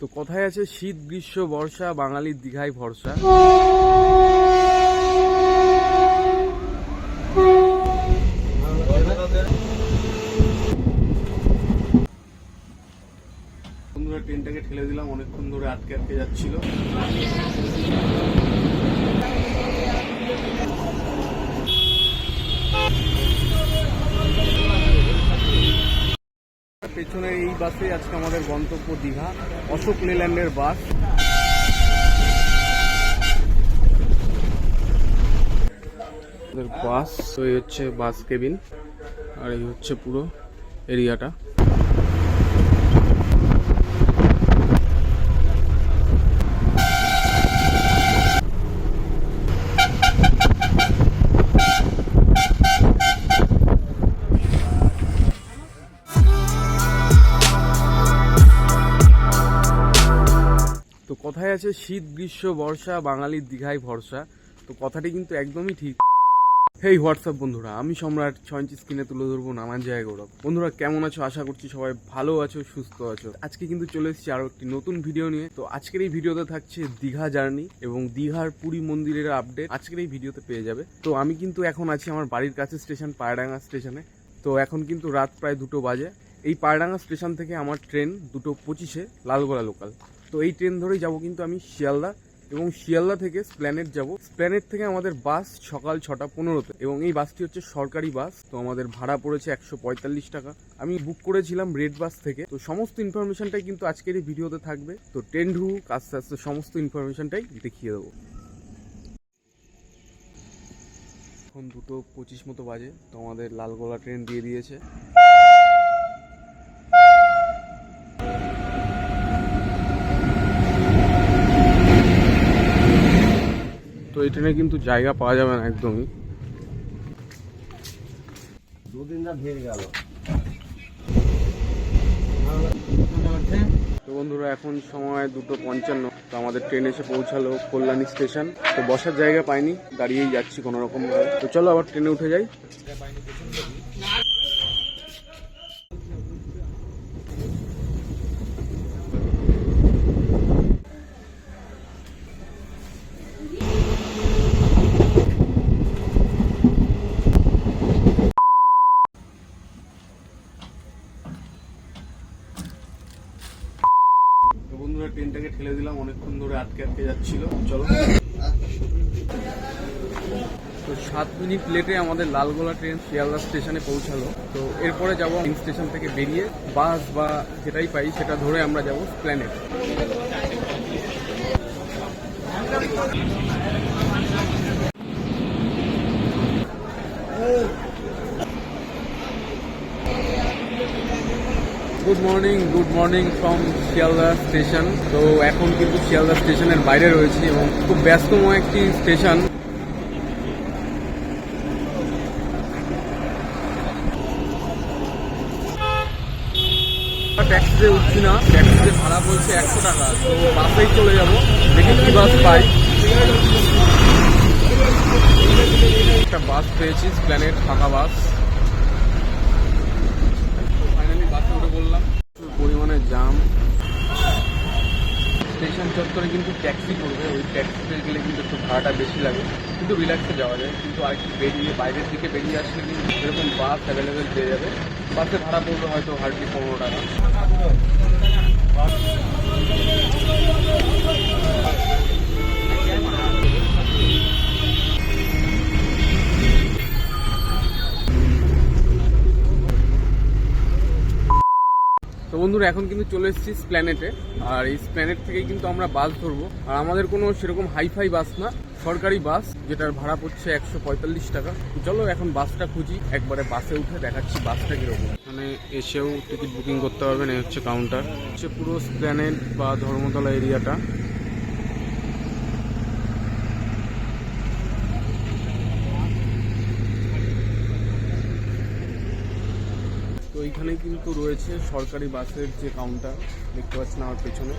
তো কথায় আছে, শীত, গ্রীষ্ম, বর্ষা বাঙালির দীঘায় ভরসা। ট্রেনটাকে ঠেলে দিলাম, অনেকক্ষণ ধরে আটকে আটকে যাচ্ছিল। পেছনের এই বাসে আজকে আমাদের গন্তব্য দীঘা। অশোক লেল্যান্ডের বাস। বাস তো এই হচ্ছে বাস কেবিন। আর এই হচ্ছে পুরো এরিয়াটা। কথায় আছে, শীত, গ্রীষ্ম, বর্ষা, বাঙালির দীঘায় ভরসা। তো কথাটি কিন্তু একদমই ঠিক। হেই হোয়াটসঅ্যাপ বন্ধুরা, আমি সম্রাট, ছয় ইঞ্চি স্ক্রিনে তুলে ধরবো নানান জায়গায় গৌরব। বন্ধুরা, কেমন আছো? আশা করছি সবাই ভালো আছো, সুস্থ আছো। আজকে কিন্তু চলে এসেছি আরও একটি নতুন ভিডিও নিয়ে। তো আজকের এই ভিডিওতে থাকছে দীঘা জার্নি এবং দীঘার পুরী মন্দিরের আপডেট। আজকের এই ভিডিওতে পেয়ে যাবে। তো আমি কিন্তু এখন আছি আমার বাড়ির কাছে স্টেশন, পায়রাঙ্গা স্টেশনে। তো এখন কিন্তু রাত প্রায় দুটো বাজে। এই পায়রাঙ্গা স্টেশন থেকে আমার ট্রেন দুটো পঁচিশে লালগোলা লোকাল। তো এই ট্রেন ধরেই যাব কিন্তু আমি শিয়ালদা এবং শিয়ালদা থেকে স্প্ল্যানেট যাব। স্প্ল্যানেট থেকে আমাদের বাস সকাল ছটা পনেরোতে এবং এই বাসটি হচ্ছে সরকারি বাস তো আমাদের ভাড়া পড়েছে একশো পঁয়তাল্লিশ টাকা। আমি বুক করেছিলাম রেড বাস থেকে। তো সমস্ত ইনফরমেশনটাই কিন্তু আজকের এই ভিডিওতে থাকবে। তো ট্রেন ঢুক আস্তে আস্তে সমস্ত ইনফরমেশনটাই দেখিয়ে দেবো। এখন দুটো পঁচিশ মতো বাজে, তো আমাদের লালগোলা ট্রেন দিয়ে দিয়েছে। তো এই ট্রেনে কিন্তু জায়গা পাওয়া যাবে না একদমই। দুদিন না ভিড় গেল। তো বন্ধুরা এখন সময় দুটো পঞ্চান্ন। তো আমাদের ট্রেন এসে পৌঁছালো কল্যাণী স্টেশন। তো বসার জায়গা পাইনি দাঁড়িয়েই যাচ্ছি কোনো রকম ভাবে তো চলো আবার ট্রেনে উঠে যাই তো বন্ধুরা ট্রেনটাকে ঠেলে দিলাম অনেকক্ষণ ধরে আটকে যাচ্ছিল, চলো। তো সাত মিনিট লেটে আমাদের লালগোলা ট্রেন শিয়ালদা স্টেশনে পৌঁছালো। তো এরপরে যাব স্টেশন থেকে বেরিয়ে বাস বা যেটাই পাই সেটা ধরে আমরা যাব planet. Good morning good morning from Sealdah station তো এখন কিন্তু শিয়ালদা স্টেশনের বাইরে রয়েছি এবং খুব ব্যস্তময় একটি স্টেশন ট্যাক্সিতে উঠছি না ট্যাক্সিতে ভাড়া বলছে একশো টাকা। তো বাসেই চলে যাব, দেখি কি বাস পাই। একটা বাস পেয়েছি প্ল্যানেট ফাঁকা বাস ফাইনালি বাসে উঠে বললাম প্রচুর পরিমাণে জাম স্টেশন চত্বরে কিন্তু ট্যাক্সি করবে, ওই ট্যাক্সিতে গেলে কিন্তু একটু ভাড়াটা বেশি লাগে। কিন্তু রিল্যাক্সে যাওয়া যায়, কিন্তু আর একটু বেরিয়ে, বাইরের দিকে বেরিয়ে আসলে কিন্তু সেরকম বাস অ্যাভেলেবেল পেয়ে যাবে। বাসে ভাড়া পড়বে হয়তো হার্ডলি পনেরো টাকা। তো বন্ধুরা এখন কিন্তু চলে এসেছি স্প্ল্যানেটে আর এই স্প্ল্যানেট থেকেই কিন্তু আমরা বাস ধরবো। আর আমাদের কোনো সেরকম হাইফাই বাস না সরকারি বাস যেটার ভাড়া পড়ছে একশো পঁয়তাল্লিশ টাকা। চলো এখন বাসটা খুঁজি একবারে বাসে উঠে দেখাচ্ছি বাসটা কীরকম। মানে এসেও টিকিট বুকিং করতে পারবেন এই হচ্ছে কাউন্টার হচ্ছে পুরো স্প্ল্যানেট বা ধর্মতলা এরিয়াটা তো এইখানে কিন্তু রয়েছে সরকারি বাসের যে কাউন্টার দেখতে পাচ্ছেন আমার পেছনে।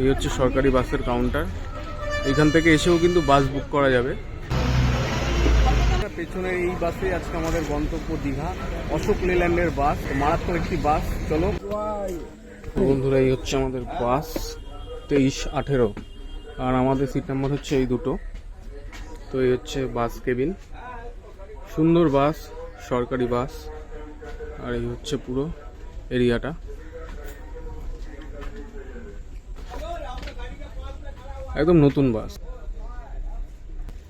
এই হচ্ছে সরকারি বাসের কাউন্টার এইখান থেকে এসেও কিন্তু বাস বুক করা যাবে। পেছনের এই বাসে আজকে আমাদের গন্তব্য দীঘা। অশোক লেল্যান্ডের বাস, মারাত্মক একটি বাস। চলো। বন্ধুরা, এই হচ্ছে আমাদের বাস, তেইশ আঠেরো। আর আমাদের সিট নাম্বার হচ্ছে এই দুটো। তো এই হচ্ছে বাস কেবিন সুন্দর বাস, সরকারি বাস। আর এই হচ্ছে পুরো এরিয়াটা। একদম নতুন বাস।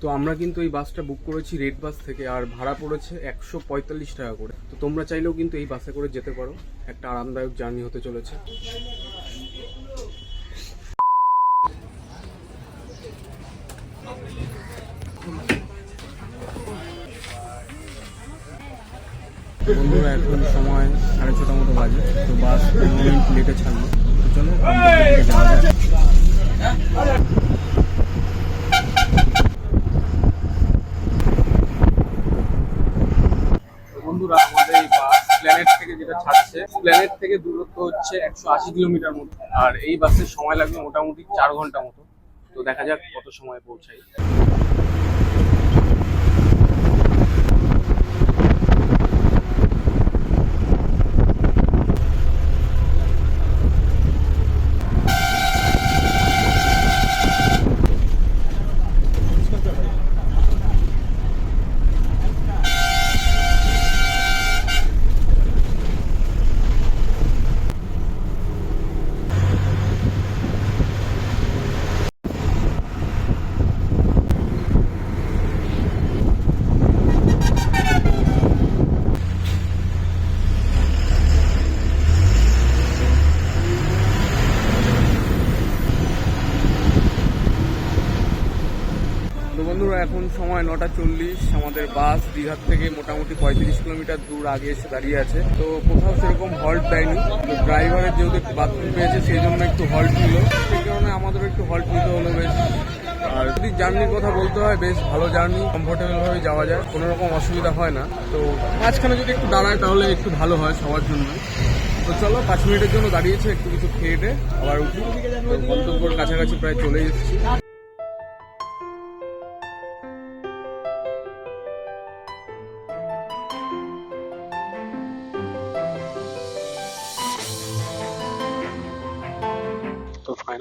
তো আমরা কিন্তু এই বাসটা বুক করেছি রেড বাস থেকে, আর ভাড়া পড়েছে একশো পঁয়তাল্লিশ টাকা করে। তো তোমরা চাইলেও কিন্তু এই বাসে করে যেতে পারো। একটা আরামদায়ক জার্নি হতে চলেছে। বন্ধুরা, এখন সময় সাড়ে ছটার মতো বাজে, তো বাস মিনিট লেটে ছাড়লো। তো চলো বন্ধুরা, আমাদের এই বাস প্ল্যানেট থেকে যেটা ছাড়ছে প্ল্যানেট থেকে দূরত্ব হচ্ছে একশো আশি কিলোমিটার মতো। আর এই বাসের সময় লাগবে মোটামুটি চার ঘণ্টা মতো। তো দেখা যাক কত সময় পৌঁছাই তো বন্ধুরা এখন সময় নটা চল্লিশ, আমাদের বাস দীঘার থেকে মোটামুটি পঁয়ত্রিশ কিলোমিটার দূর আগে এসে দাঁড়িয়ে আছে। তো কোথাও সেরকম হল্ট দেয়নি। তো ড্রাইভারের যেহেতু একটু বাথরুম পেয়েছে সেই জন্য একটু হল্ট নিল। সেই কারণে আমাদেরও একটু হল্ট নিতে হলো বেশ। আর যদি জার্নির কথা বলতে হয়, বেশ ভালো জার্নি কমফোর্টেবল ভাবে যাওয়া যায়, কোনো রকম অসুবিধা হয় না। তো মাঝখানে যদি একটু দাঁড়ায়, তাহলে একটু ভালো হয় সবার জন্য। তো চলো, পাঁচ মিনিটের জন্য দাঁড়িয়েছে, একটু কিছু খেয়ে আবার উঠি। গন্তব্যর কাছাকাছি প্রায় চলে এসেছি।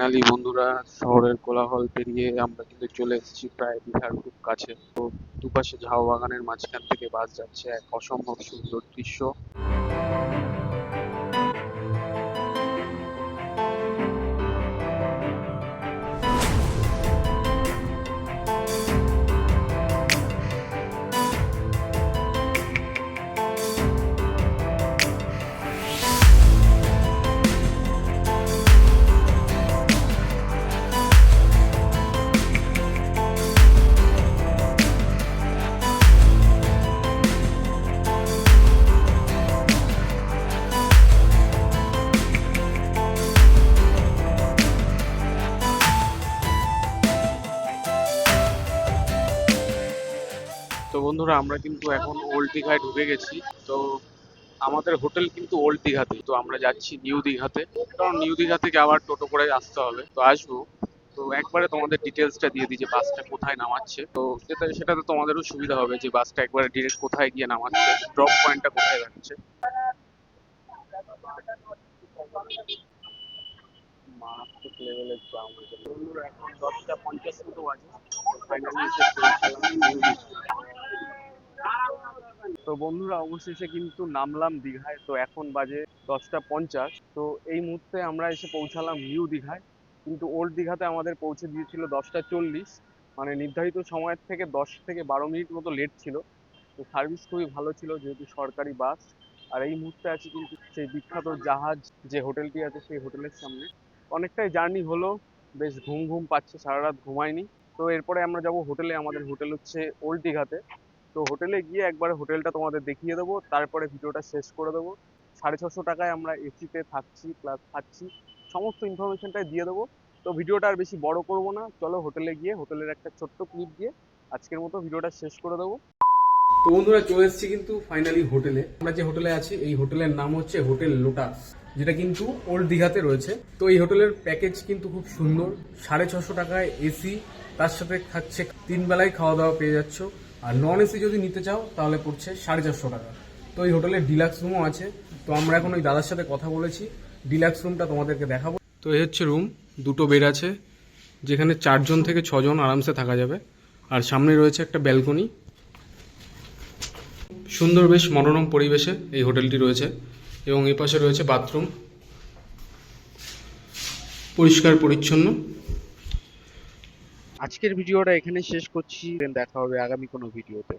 ফাইনালি বন্ধুরা শহরের কোলাহল পেরিয়ে আমরা কিন্তু চলে এসেছি প্রায় বিহার খুব কাছে। তো দুপাশে ঝাও বাগানের মাঝখান থেকে বাস যাচ্ছে এক অসম্ভব সুন্দর দৃশ্য। বন্ধুরা, আমরা কিন্তু এখন ওল্ড দীঘায় ঢুকে গেছি। তো আমাদের হোটেল কিন্তু ওল্ড দীঘাতে তো আমরা যাচ্ছি নিউ দীঘাতে কারণ নিউ দীঘা থেকে আবার টোটো করে আসতে হবে। তো আসব। তো একবারে তোমাদের ডিটেলসটা দিয়ে দিই যে বাসটা কোথায় নামাচ্ছে। তো সেটা, সেটাতে তোমাদেরও সুবিধা হবে যে বাসটা একবারে ডিরেক্ট কোথায় গিয়ে নামাচ্ছে ড্রপ পয়েন্টটা কোথায় যাচ্ছে। লেভেলের এখন দশটা পঞ্চাশ মতো ফাইনালি এসে পৌঁছালাম নিউ দীঘা তো বন্ধুরা অবশেষে কিন্তু নামলাম দীঘায়, তো এখন বাজে দশটা পঞ্চাশ। তো এই মুহূর্তে আমরা এসে পৌঁছালাম নিউ দীঘায়। কিন্তু ওল্ড দীঘাতে আমাদের পৌঁছে দিয়েছিল দশটা চল্লিশ। মানে নির্ধারিত সময়ের থেকে দশ থেকে বারো মিনিট মতো লেট ছিল। তো সার্ভিস খুবই ভালো ছিল, যেহেতু সরকারি বাস আর এই মুহূর্তে আছি কিন্তু সেই বিখ্যাত জাহাজ, যে হোটেলটি আছে সেই হোটেলের সামনে। অনেকটাই জার্নি হলো, বেশ ঘুম ঘুম পাচ্ছে সারা রাত ঘুমাইনি তো এরপরে আমরা যাব হোটেলে, আমাদের হোটেল হচ্ছে ওল্ড দীঘাতে। তো হোটেলে গিয়ে একবার হোটেলটা তোমাদের দেখিয়ে দেবো, তারপরে ভিডিওটা শেষ করে দেবো। সাড়ে ছশো টাকায় আমরা এসিতে থাকছি প্লাস খাচ্ছি, সমস্ত ইনফরমেশনটাই দিয়ে দেবো। তো ভিডিওটা আর বেশি বড় করব না, চলো হোটেলে গিয়ে হোটেলের একটা ছোট্ট ক্লিপ দিয়ে আজকের মতো ভিডিওটা শেষ করে দেবো। তো বন্ধুরা, চলে এসেছি কিন্তু ফাইনালি হোটেলে আমরা যে হোটেলে আছি, এই হোটেলের নাম হচ্ছে হোটেল লোটাস যেটা কিন্তু ওল্ড দীঘাতে রয়েছে। তো এই হোটেলের প্যাকেজ কিন্তু খুব সুন্দর। সাড়ে ছশো টাকায় এসি তার সাথে থাকছে, তিন বেলায় খাওয়া দাওয়া পেয়ে যাচ্ছ। আর নন এসি যদি নিতে চাও, তাহলে পড়ছে সাড়ে চারশো টাকা। তো এই হোটেলের ডিলাক্স রুমও আছে। তো আমরা এখন ওই দাদার সাথে কথা বলেছি। ডিলাক্স রুমটা তোমাদেরকে দেখাবো। তো এই হচ্ছে রুম দুটো বেড আছে, যেখানে চারজন থেকে ছজন আরামসে থাকা যাবে। আর সামনে রয়েছে একটা ব্যালকনি সুন্দর বেশ মনোরম পরিবেশে এই হোটেলটি রয়েছে। এবং এই পাশে রয়েছে বাথরুম পরিষ্কার, পরিচ্ছন্ন। আজকের ভিডিওটা এখানে শেষ করছি। দেখা হবে আগামী কোনো ভিডিওতে।